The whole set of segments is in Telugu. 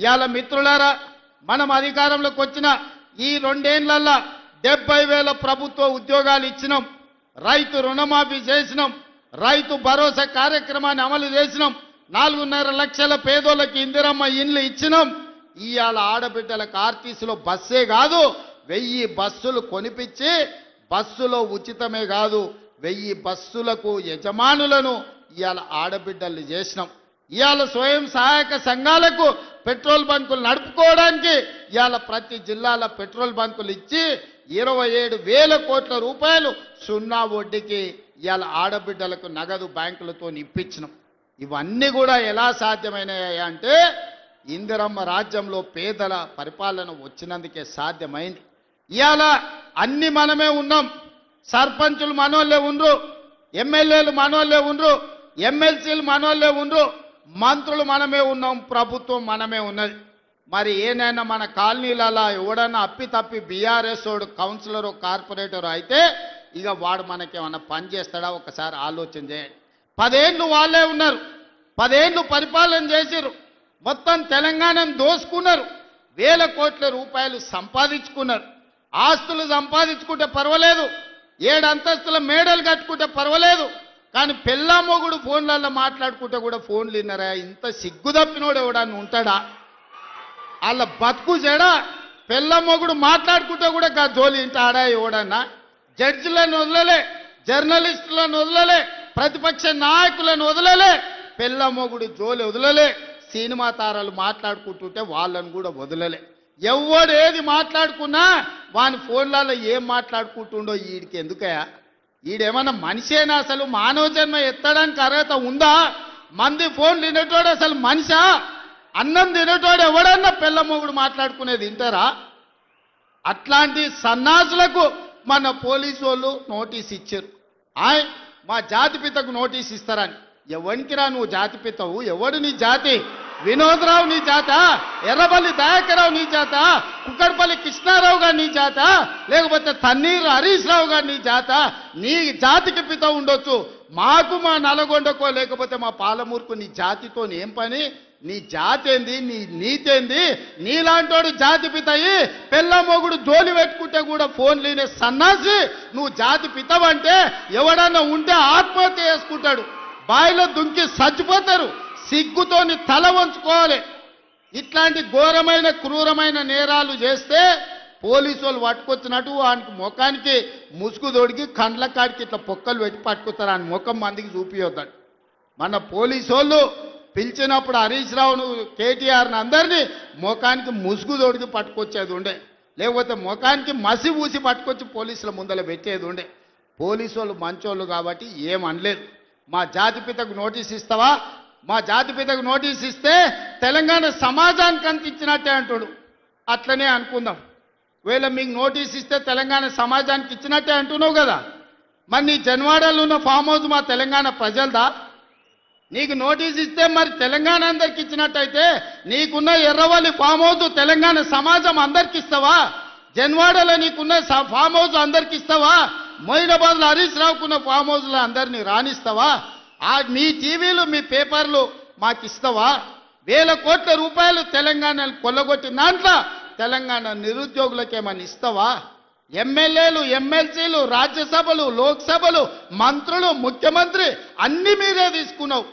ఇవాళ మిత్రులారా మనం అధికారంలోకి వచ్చిన ఈ రెండేళ్ళల్లా డెబ్బై వేల ప్రభుత్వ ఉద్యోగాలు ఇచ్చినాం. రైతు రుణమాఫీ చేసినాం. రైతు భరోసా కార్యక్రమాన్ని అమలు చేసినాం. నాలుగున్నర లక్షల పేదోళ్ళకి ఇందిరమ్మ ఇండ్లు ఇచ్చినాం. ఇవాళ ఆడబిడ్డలకు ఆర్టీసీలో బస్సే కాదు వెయ్యి బస్సులు కొనిపించి బస్సులో ఉచితమే కాదు వెయ్యి బస్సులకు యజమానులను ఇవాళ ఆడబిడ్డలు చేసినాం. ఇవాళ స్వయం సహాయక సంఘాలకు పెట్రోల్ బంకులు నడుపుకోవడానికి ఇవాళ ప్రతి జిల్లాల పెట్రోల్ బంకులు ఇచ్చి ఇరవై ఏడు వేల కోట్ల రూపాయలు సున్నా వడ్డీకి ఇవాళ ఆడబిడ్డలకు నగదు బ్యాంకులతో ఇప్పించినాం ఇవన్నీ కూడా ఎలా సాధ్యమైనాయి అంటే ఇందిరమ్మ రాజ్యంలో పేదల పరిపాలన వచ్చినందుకే సాధ్యమైంది. ఇవాళ అన్ని మనమే ఉన్నాం. సర్పంచులు మనోళ్ళే ఉండ్రు ఎమ్మెల్యేలు మనోళ్ళే ఉండ్రు ఎమ్మెల్సీలు మనోళ్ళే ఉండ్రు మంత్రులు మనమే ఉన్నాం ప్రభుత్వం మనమే ఉన్నది. మరి ఏనైనా మన కాలనీలలో ఎవడన్నా అప్పి తప్పి బీఆర్ఎస్ వాడు కౌన్సిలర్ కార్పొరేటర్ అయితే ఇక వాడు మనకేమన్నా పని చేస్తాడా? ఒకసారి ఆలోచన చేయండి. పదేళ్ళు వాళ్ళే ఉన్నారు. పదేళ్ళు పరిపాలన చేశారు మొత్తం తెలంగాణను దోసుకున్నారు. వేల కోట్ల రూపాయలు సంపాదించుకున్నారు. ఆస్తులు సంపాదించుకుంటే పర్వాలేదు. ఏడు అంతస్తుల మేడలు కట్టుకుంటే పర్వాలేదు. కానీ పెళ్ళా మొగుడు ఫోన్లలో మాట్లాడుకుంటే కూడా ఫోన్లు విన్నారా? ఇంత సిగ్గు తప్పినోడు ఎవడన్నా ఉంటాడా? వాళ్ళ బతుకు జడ పెళ్ళ మొగుడు మాట్లాడుకుంటే కూడా గా జోలి ఇంటాడా ఎవడన్నా? జడ్జిలను వదలలే జర్నలిస్టులను వదలలే ప్రతిపక్ష నాయకులను వదలలే పెళ్ళ మొగుడు జోలి వదలలే సినిమా తారాలు మాట్లాడుకుంటుంటే వాళ్ళను కూడా వదలలే. ఎవడు ఏది మాట్లాడుకున్నా వాని ఫోన్లలో ఏం మాట్లాడుకుంటుండో వీడికి ఎందుకయా ఈడేమన్నా మనిషేనా అసలు? మానవ జన్మ ఎత్తడానికి అర్హత ఉందా? మంది ఫోన్ తినేటోడు అసలు మనిషా? అన్నం తినేటోడు ఎవడన్నా పిల్ల మొగుడు మాట్లాడుకునేది వింటారా? అట్లాంటి సన్నాసులకు మన పోలీసు వాళ్ళు నోటీస్ ఇచ్చారు. ఆయ్ మా జాతిపితకు నోటీస్ ఇస్తారని. ఎవరికిరా నువ్వు జాతిపితవు ఎవడు నీ జాతి? వినోదరావు నీ చేత ఎర్రబల్లి దయాకరావు నీ చేత కుక్కడపల్లి కృష్ణారావు గారు నీ చేత లేకపోతే తన్నీరు హరీష్ రావు గారు నీ చేత నీ జాతికి పిత ఉండొచ్చు. మాకు మా నల్గొండకో లేకపోతే మా పాలమూరుకు నీ జాతితో ఏం పని? నీ జాతి ఏంది? నీ నీతేంది నీలాంటోడు జాతి పితయి పెళ్ళ మొగుడు జోలి పెట్టుకుంటే కూడా ఫోన్ లేని సన్నాసి నువ్వు జాతి పితవంటే ఎవడన్నా ఉంటే ఆత్మహత్య చేసుకుంటాడు. బాయిలో దుంకి చచ్చిపోతారు సిగ్గుతోని తల వంచుకోవాలి. ఇట్లాంటి ఘోరమైన క్రూరమైన నేరాలు చేస్తే పోలీసు వాళ్ళు పట్టుకొచ్చినట్టు వానికి ముఖానికి ముసుగు తొడిగి కండ్ల కాడికి ఇట్లా పొక్కలు పెట్టి పట్టుకొస్తారు. ఆయన ముఖం మందికి చూపియొద్దాడు మన పోలీసు వాళ్ళు పిలిచినప్పుడు హరీష్ రావును కేటీఆర్ని అందరినీ ముఖానికి ముసుగు తొడిగి పట్టుకొచ్చేది ఉండే. లేకపోతే ముఖానికి మసి ఊసి పట్టుకొచ్చి పోలీసుల ముందర పెట్టేది ఉండే. పోలీసు వాళ్ళు మంచోళ్ళు కాబట్టి ఏమనలేదు మా జాతిపితకు నోటీస్ ఇస్తావా? మా జాతిపితకు నోటీస్ ఇస్తే తెలంగాణ సమాజానికి అందించినట్టే ఇచ్చినట్టే అంటాడు. అట్లనే అనుకుందాం. వేళ మీకు నోటీస్ ఇస్తే తెలంగాణ సమాజానికి ఇచ్చినట్టే అంటున్నావు కదా. మరి నీ జన్వాడలో ఉన్న ఫామ్ హౌస్ మా తెలంగాణ ప్రజలదా? నీకు నోటీస్ ఇస్తే మరి తెలంగాణ అందరికి ఇచ్చినట్టయితే నీకున్న ఎర్రవల్లి ఫామ్ హౌస్ తెలంగాణ సమాజం అందరికి ఇస్తావా? జన్వాడలో నీకున్న స- ఫామ్ హౌస్ అందరికి ఇస్తావా? మొయినాబాద్లో హరీష్ రావుకున్న ఫామ్ హౌస్లో అందరినీ రాణిస్తావా? ఆ మీ టీవీలు మీ పేపర్లు మాకు ఇస్తావా వేల కోట్ల రూపాయలు తెలంగాణను కొల్లగొట్టిన దాంట్లో తెలంగాణ నిరుద్యోగులకేమని ఇస్తావా? ఎమ్మెల్యేలు ఎమ్మెల్సీలు రాజ్యసభలు లోక్సభలు మంత్రులు ముఖ్యమంత్రి అన్ని మీరే తీసుకున్నావు.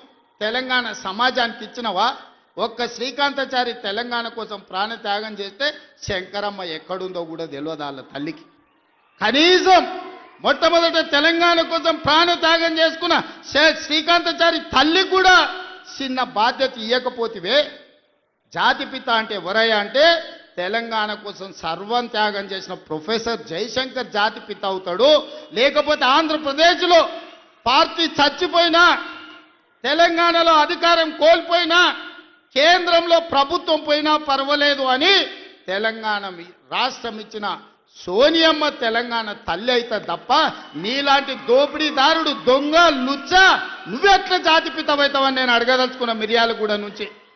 తెలంగాణ సమాజానికి ఇచ్చినవా? ఒక్క శ్రీకాంతాచారి తెలంగాణ కోసం ప్రాణత్యాగం చేస్తే శంకరమ్మ ఎక్కడుందో కూడా తెలియదు వాళ్ళ తల్లికి. కనీసం మొట్టమొదట తెలంగాణ కోసం ప్రాణత్యాగం చేసుకున్న శే- శ్రీకాంతాచారి తల్లి కూడా చిన్న బాధ్యత ఇవ్వకపోతివే జాతిపిత అంటే ఎవరయ్యా అంటే తెలంగాణ కోసం సర్వం త్యాగం చేసిన ప్రొఫెసర్ జయశంకర్ జాతిపిత అవుతాడు. లేకపోతే ఆంధ్రప్రదేశ్లో పార్టీ చచ్చిపోయినా తెలంగాణలో అధికారం కోల్పోయినా కేంద్రంలో ప్రభుత్వం పోయినా పర్వాలేదు అని తెలంగాణ రాష్ట్రం ఇచ్చిన సోనియమ్మ తెలంగాణ తల్లి అయితే తప్ప నీలాంటి దోపిడీదారుడు దొంగ లుచ్చ నువ్వెట్లా జాతిపితమవుతావని నేను అడగదలుచుకున్న మిర్యాలగూడ నుంచి.